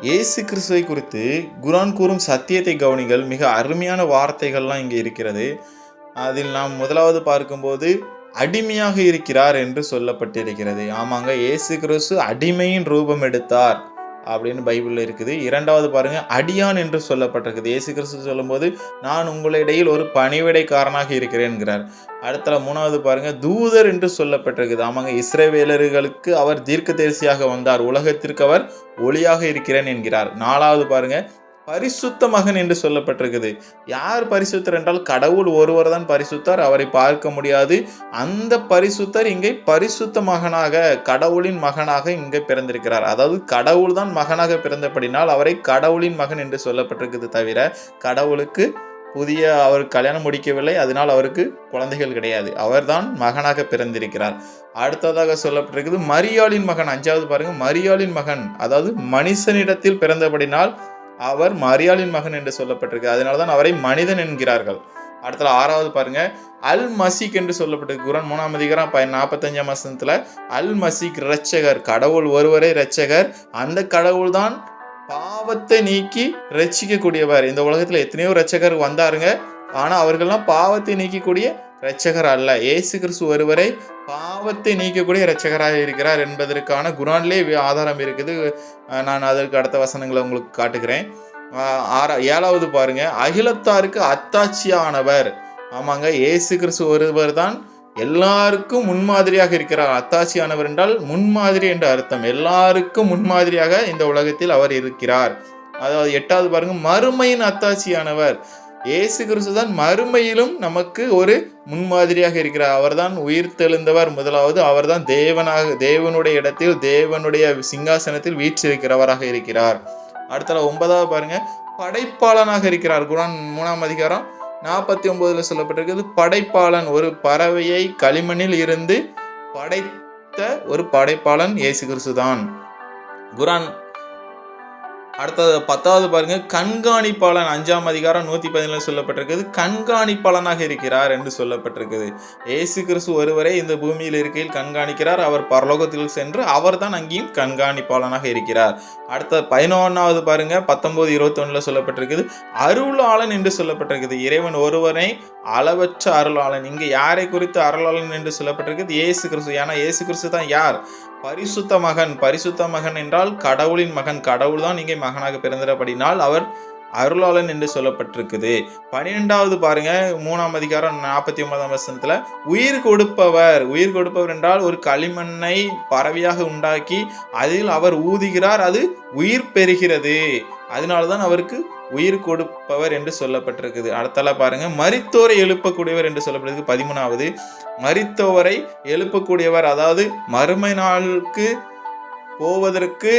இயேசு கிறிஸ்துவை குறித்து குரான் கூறும் சத்தியத்தை கவனிகள் மிக அருமையான வார்த்தைகள்லாம் இங்கே இருக்கிறது. அதில் நாம் முதலாவது பார்க்கும்போது அடிமையாக இருக்கிறார் என்று சொல்லப்பட்டிருக்கிறது. ஆமாங்க இயேசு கிறிஸ்து அடிமையின் ரூபம் எடுத்தார். அப்படின்னு பைபிளில் இருக்குது. இரண்டாவது பாருங்கள் அடியான் என்று சொல்லப்பட்டிருக்குது. இயேசு கிறிஸ்து சொல்லும்போது நான் உங்களிடையில் ஒரு பணிவிடைக்காரனாக இருக்கிறேன்கிறார். அடுத்த மூணாவது பாருங்கள் தூதர் என்று சொல்லப்பட்டிருக்குது. ஆமாங்க இஸ்ரேவேலர்களுக்கு அவர் தீர்க்க தரிசியாக வந்தார். உலகத்திற்கு அவர் ஒளியாக இருக்கிறேன் என்கிறார். நாலாவது பாருங்கள் பரிசுத்த மகன் என்று சொல்லப்பட்டிருக்குது. யார் பரிசுத்தர் என்றால் கடவுள் ஒருவர் தான் பரிசுத்தார். அவரை பார்க்க முடியாது. அந்த பரிசுத்தர் இங்கே பரிசுத்த மகனாக கடவுளின் மகனாக இங்கே பிறந்திருக்கிறார். அதாவது கடவுள் தான் மகனாக பிறந்தபடினால் அவரை கடவுளின் மகன் என்று சொல்லப்பட்டிருக்குது தவிர கடவுளுக்கு புதிய அவர் கல்யாணம் முடிக்கவில்லை. அதனால் அவருக்கு குழந்தைகள் கிடையாது. அவர்தான் மகனாக பிறந்திருக்கிறார். அடுத்ததாக சொல்லப்பட்டிருக்குது மரியாளின் மகன். அஞ்சாவது பாருங்க மரியாளின் மகன். அதாவது மனுஷனிடத்தில் பிறந்தபடினால் அவர் மரியாளின் மகன் என்று சொல்லப்பட்டிருக்கு. அதனால தான் அவரை மனிதன் என்கிறார்கள். அடுத்தது ஆறாவது பாருங்க. அல் மசிக் என்று சொல்லப்பட்டிருக்கு. குரான் மூணாம் அதிகாரம் ப நாற்பத்தஞ்சாம் வசனத்தில் அல் மசிக் இரட்சகர் கடவுள் ஒருவரே இரட்சகர். அந்த கடவுள் தான் பாவத்தை நீக்கி ரட்சிக்கக்கூடியவர் இந்த உலகத்துல எத்தனையோ ரட்சகர் வந்தாருங்க. ஆனால் அவர்கள்லாம் பாவத்தை நீக்கக்கூடிய இரட்சகர் அல்ல இயேசு கிறிஸ்து ஒருவரை பாவத்தை நீக்கக்கூடிய இரட்சகராக இருக்கிறார் என்பதற்கான குரான்லே ஆதாரம் இருக்குது. நான் அதற்கு அடுத்த வசனங்களை உங்களுக்கு காட்டுகிறேன். ஆறா ஏழாவது பாருங்க. அகிலத்தாருக்கு அத்தாட்சியானவர். ஆமாங்க இயேசு கிறிஸ்து ஒருவர் தான் எல்லாருக்கும் முன்மாதிரியாக இருக்கிறார். அத்தாட்சியானவர் என்றால் முன்மாதிரி என்ற அர்த்தம். எல்லாருக்கும் முன்மாதிரியாக இந்த உலகத்தில் அவர் இருக்கிறார். அதாவது எட்டாவது பாருங்க மறுமையின் அத்தாட்சியானவர். இயேசு கிறிஸ்து தான் மறுமையிலும் நமக்கு ஒரு முன்மாதிரியாக இருக்கிறார். அவர்தான் உயிர் தெழுந்தவர் முதலாவது. அவர்தான் தேவனாக தேவனுடைய இடத்தில் தேவனுடைய சிங்காசனத்தில் வீற்றிருக்கிறவராக இருக்கிறார். அடுத்தல ஒன்பதாவது பாருங்க. படைப்பாளனாக இருக்கிறார். குரான் மூணாம் அதிகாரம் நாற்பத்தி ஒன்பதுல சொல்லப்பட்டிருக்கிறது படைப்பாளன் ஒரு பறவையை களிமண்ணில் இருந்து படைத்த ஒரு படைப்பாளன் இயேசு கிறிஸ்து தான் குரான் அடுத்தது பத்தாவது பாருங்க கண்காணிப்பாளன் அஞ்சாம் அதிகாரம் நூத்தி பதினேழு சொல்லப்பட்டிருக்குது. கண்காணிப்பாளனாக இருக்கிறார் என்று சொல்லப்பட்டிருக்குது. ஏசு கிறிஸ்து ஒருவரே இந்த பூமியில் இருக்கையில் கண்காணிக்கிறார். அவர் பரலோகத்தில் சென்று அவர்தான் அங்கேயும் கண்காணிப்பாளனாக இருக்கிறார். அடுத்த பதினொன்றாவது பாருங்க பத்தொன்பது இருபத்தொன்னுல சொல்லப்பட்டிருக்குது. அருளாளன் என்று சொல்லப்பட்டிருக்குது. இறைவன் ஒருவனை அளவற்ற அருளாளன். இங்கே யாரை குறித்து அருளாளன் என்று சொல்லப்பட்டிருக்குது? இயேசு கிறிஸ்து. ஏன்னா இயேசு கிறிஸ்து தான் யார்? பரிசுத்த மகன் பரிசுத்த மகன் என்றால் கடவுளின் மகன். கடவுள் தான் இங்கே மகனாக பிறந்திடப்படினால் அவர் அருளாளன் என்று சொல்லப்பட்டிருக்குது. பன்னிரெண்டாவது பாருங்க மூணாம் அதிகாரம் நாற்பத்தி ஒன்பதாம் வசனத்துல உயிர் கொடுப்பவர். உயிர் கொடுப்பவர் என்றால் ஒரு களிமண்ணை பறவையாக உண்டாக்கி அதில் அவர் ஊதுகிறார் அது உயிர் பெறுகிறது. அதனால தான் அவருக்கு உயிர் கொடுப்பவர் என்று சொல்லப்பட்டிருக்குது. அடுத்தால பாருங்க மரித்தோரை எழுப்பக்கூடியவர் என்று சொல்லப்பட்டிருக்கு பதிமூணாவது மரித்தோரை எழுப்பக்கூடியவர் அதாவது மறுமை நாளுக்கு போவதற்கு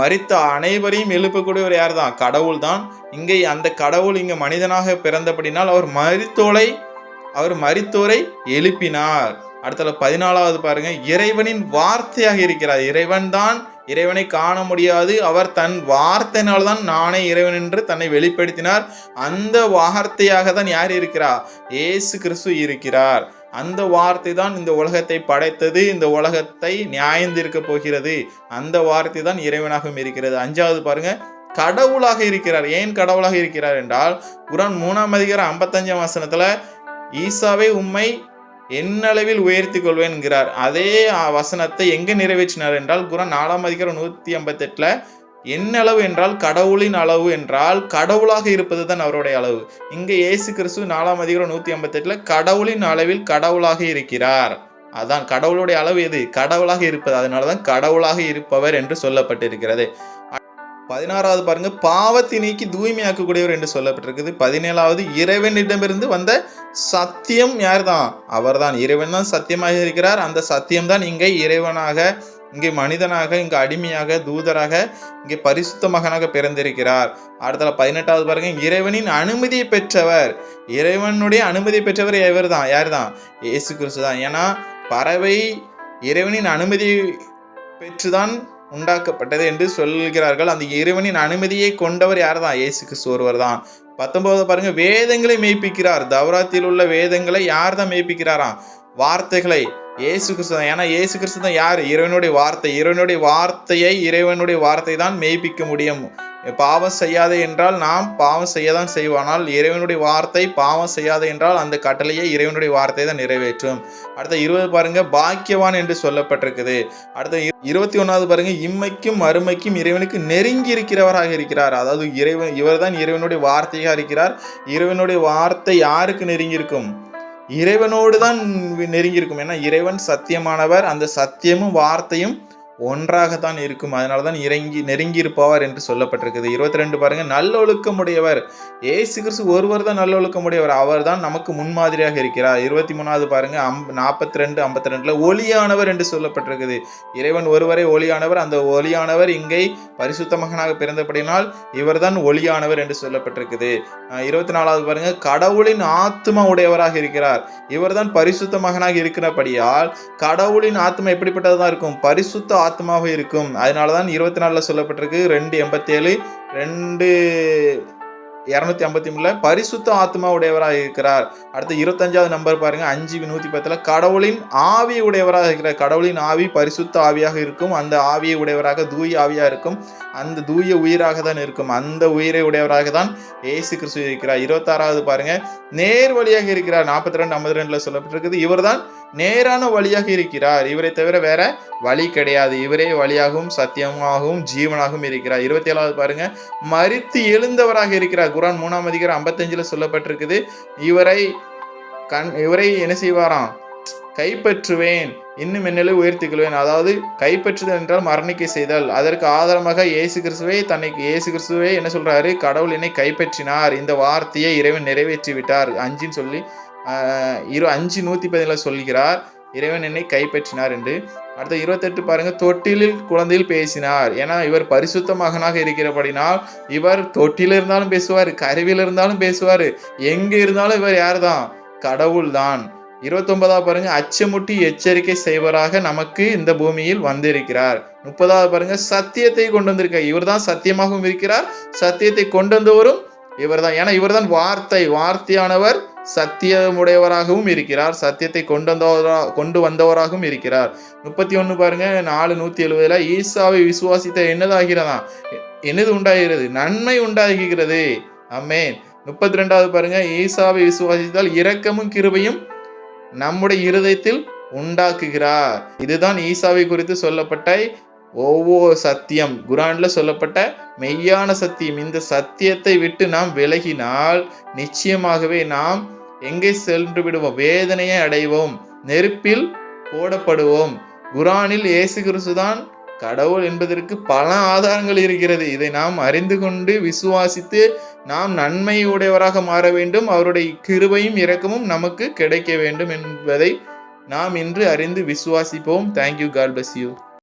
மறித்த அனைவரையும் எழுப்பக்கூடியவர் யார் தான் கடவுள் தான் இங்கே அந்த கடவுள் இங்கே மனிதனாக பிறந்தபடினால் அவர் மரித்தோரை அவர் மரித்தோரை எழுப்பினார். அடுத்தல பதினாலாவது பாருங்க இறைவனின் வார்த்தையாக இருக்கிறார். இறைவன் தான் இறைவனை காண முடியாது. அவர் தன் வார்த்தையினால் தான் நானே இறைவன் என்று தன்னை வெளிப்படுத்தினார். அந்த வார்த்தையாக தான் யார் இருக்கிறார் இயேசு கிறிஸ்து இருக்கிறார். அந்த வார்த்தை தான் இந்த உலகத்தை படைத்தது. இந்த உலகத்தை நியாயந்திருக்க போகிறது. அந்த வார்த்தை தான் இறைவனாகவும் இருக்கிறது. அஞ்சாவது பாருங்க. கடவுளாக இருக்கிறார். ஏன் கடவுளாக இருக்கிறார் என்றால் குரான் மூணாம் அதிகாரம் ஐம்பத்தஞ்சாம் வசனத்தில் ஈசாவே உம்மை என்னளவில் உயர்த்தி கொள்வேன் என்கிறார் அதே வசனத்தை எங்கே நிறைவேற்றினார் என்றால் குரான் நாலாம் அதிகாரம் நூற்றி ஐம்பத்தெட்டில் என்னளவு என்றால் கடவுளின் அளவு என்றால் கடவுளாக இருப்பது தான் அவருடைய அளவு. இங்கே இயேசு கிறிஸ்து நாலாம் அதிகாரம் நூற்றி ஐம்பத்தெட்டில் கடவுளின் அளவில் கடவுளாக இருக்கிறார். அதான் கடவுளுடைய அளவு எது? கடவுளாக இருப்பது. அதனாலதான் கடவுளாக இருப்பவர் என்று சொல்லப்பட்டிருக்கிறது. பதினாறாவது பாருங்க பாவத்தை நீக்கி தூய்மையாக்கக்கூடியவர் என்று சொல்லப்பட்டிருக்குது. பதினேழாவது இறைவனிடமிருந்து வந்த சத்தியம் யார் தான் அவர்தான். இறைவன் தான் சத்தியமாக இருக்கிறார். அந்த சத்தியம் தான் இங்கே இறைவனாக இங்கே மனிதனாக இங்கே அடிமையாக தூதராக இங்கே பரிசுத்த மகனாக பிறந்திருக்கிறார். அடுத்தல பதினெட்டாவது பாருங்க. இறைவனின் அனுமதியை பெற்றவர். இறைவனுடைய அனுமதி பெற்றவர் இவர் தான் யார் தான் இயேசு கிறிஸ்து தான் ஏன்னா பறவை இறைவனின் அனுமதி பெற்றுதான் உண்டாக்கப்பட்டது என்று சொல்கிறார்கள். அந்த இறைவனின் அனுமதியை கொண்டவர் யார் தான் இயேசு கிறிஸ்து ஒருவர் தான் பத்தொன்பதாவது பாருங்க வேதங்களை மெய்ப்பிக்கிறார். தவராத்தில் உள்ள வேதங்களை யார் தான் மெய்ப்பிக்கிறாராம்? வார்த்தைகளை இயேசு கிறிஸ்து தான். ஏன்னா ஏசு கிறிஸ்து தான் யார்? இறைவனுடைய வார்த்தை. இறைவனுடைய வார்த்தையை இறைவனுடைய வார்த்தை தான் மெய்ப்பிக்க முடியும். பாவம் செய்யாதே என்றால் நாம் பாவம் செய்ய தான் செய்வானால் இறைவனுடைய வார்த்தை பாவம் செய்யாதே என்றால் அந்த கட்டளையை இறைவனுடைய வார்த்தை தான் நிறைவேற்றும். அடுத்த இருபது பாருங்க பாக்கியவான் என்று சொல்லப்பட்டிருக்குது. அடுத்த இருபத்தி ஒன்றாவது பாருங்க இம்மைக்கும் அருமைக்கும் இறைவனுக்கு நெருங்கி இருக்கிறவராக இருக்கிறார். அதாவது இறைவன் இவர் தான் இறைவனுடைய வார்த்தையாக இருக்கிறார். இறைவனுடைய வார்த்தை யாருக்கு நெருங்கி இருக்கும்? இறைவனோடு தான் நெருங்கி இருக்கும். ஏன்னா இறைவன் சத்தியமானவர். அந்த சத்தியமும் வார்த்தையும் ஒன்றாகத்தான் இருக்கும். அதனால தான் இறங்கி நெருங்கி இருப்பவர் என்று சொல்லப்பட்டிருக்குது. இருபத்தி ரெண்டு பாருங்க நல்லொழுக்கமுடையவர். ஏசு கிறிஸ்து ஒருவர் தான் நல்லொழுக்கமுடையவர். அவர் தான் நமக்கு முன்மாதிரியாக இருக்கிறார். இருபத்தி மூணாவது பாருங்க அம் நாற்பத்தி ரெண்டு ஐம்பத்தி ரெண்டில் ஒளியானவர் என்று சொல்லப்பட்டிருக்குது. இறைவன் ஒருவரை ஒளியானவர். அந்த ஒளியானவர் இங்கே பரிசுத்த மகனாக பிறந்தபடினால் இவர்தான் ஒளியானவர் என்று சொல்லப்பட்டிருக்குது. இருபத்தி நாலாவது பாருங்க கடவுளின் ஆத்மா உடையவராக இருக்கிறார். இவர்தான் பரிசுத்த மகனாக இருக்கிறபடியால் கடவுளின் ஆத்மா எப்படிப்பட்டதாக இருக்கும்? பரிசுத்த ஆத்மாவாக இருக்கும். அதனால தான் இருபத்தி நாலில் சொல்லப்பட்டிருக்கு ரெண்டு எண்பத்தேழு ரெண்டு இரநூத்தி ஐம்பத்தி மூணுல பரிசுத்த ஆத்மா உடையவராக இருக்கிறார். அடுத்து இருபத்தஞ்சாவது நம்பர் பாருங்க அஞ்சு நூற்றி பத்துல கடவுளின் ஆவி உடையவராக இருக்கிறார். கடவுளின் ஆவி பரிசுத்த ஆவியாக இருக்கும். அந்த ஆவியை உடையவராக தூய ஆவியாக இருக்கும். அந்த தூய உயிராக தான் இருக்கும். அந்த உயிரை உடையவராக தான் ஏசு கிறிஸ்து இருக்கிறார். இருபத்தாறாவது பாருங்க நேர் வழியாக இருக்கிறார். நாற்பத்தி ரெண்டு ஐம்பத்தி ரெண்டில் சொல்லப்பட்டிருக்குது. இவர்தான் நேரான வழியாக இருக்கிறார். இவரை தவிர வேற வழி கிடையாது. இவரே வழியாகவும் சத்தியமாகவும் ஜீவனாகவும் இருக்கிறார். இருபத்தி ஏழாவது பாருங்க. மறித்து எழுந்தவராக இருக்கிறார். குரான் மூணாம் அதிகாரம் ஐம்பத்தஞ்சுல சொல்லப்பட்டிருக்குது. இவரை கண் இவரை என்ன செய்வாராம்? கைப்பற்றுவேன். இன்னும் என்னிலே உயர்த்திக் கொள்வேன் அதாவது கைப்பற்றுதல் என்றால் மரணிக்கை செய்தல். அதற்கு ஆதாரமாக இயேசு கிறிஸ்துவே தன்னை இயேசு கிறிஸ்துவே என்ன சொல்றாரு? கடவுள் என்னை கைப்பற்றினார். இந்த வார்த்தையை இறைவன் நிறைவேற்றி விட்டார் அஞ்சுன்னு சொல்லி இரு அஞ்சு நூற்றி பதினால சொல்கிறார் இறைவன் என்னை கைப்பற்றினார் என்று. அடுத்த இருபத்தெட்டு பாருங்க தொட்டிலில் குழந்தையில் பேசினார். ஏன்னா இவர் பரிசுத்த மகனாக இருக்கிறபடினால் இவர் தொட்டில இருந்தாலும் பேசுவார் கருவியில் இருந்தாலும் பேசுவார். எங்கே இருந்தாலும் இவர் யார் தான் கடவுள் தான் இருபத்தொன்பதாவது பாருங்க அச்சமுட்டி எச்சரிக்கை செய்வராக நமக்கு இந்த பூமியில் வந்திருக்கிறார். முப்பதாவது பாருங்க சத்தியத்தை கொண்டு வந்திருக்கார் இவர் தான் சத்தியமாகவும் இருக்கிறார் சத்தியத்தை கொண்டு வந்தவரும் இவர்தான். ஏன்னா இவர்தான் வார்த்தை வார்த்தையானவர் சத்தியமுடையவராகவும் இருக்கிறார். சத்தியத்தை கொண்டு வந்தவரா கொண்டு வந்தவராகவும் இருக்கிறார். முப்பத்தி ஒன்று பாருங்க நாலு நூத்தி எழுபதுல ஈசாவை விசுவாசித்த என்னதாகிறதா? என்னது உண்டாகிறது? நன்மை உண்டாகிறது. அம்மேன் முப்பத்தி ரெண்டாவது பாருங்க ஈசாவை விசுவாசித்தால் இரக்கமும் கிருபையும் நம்முடைய இருதயத்தில் உண்டாக்குகிறார். இதுதான் ஈசாவை குறித்து சொல்லப்பட்ட ஒவ்வொரு சத்தியம். குரான்ல சொல்லப்பட்ட மெய்யான சத்தியம். இந்த சத்தியத்தை விட்டு நாம் விலகினால் நிச்சயமாகவே நாம் எங்கே சென்று விடுவோம்? வேதனையை அடைவோம். நெருப்பில் போடப்படுவோம். குரானில் இயேசு கிறிஸ்துதான் கடவுள் என்பதற்கு பல ஆதாரங்கள் இருக்கிறது. இதை நாம் அறிந்து கொண்டு விசுவாசித்து நாம் நன்மையுடையவராக மாற வேண்டும். அவருடைய கிருபையும் இரக்கமும் நமக்கு கிடைக்க வேண்டும் என்பதை நாம் இன்று அறிந்து விசுவாசிப்போம். Thank you God bless you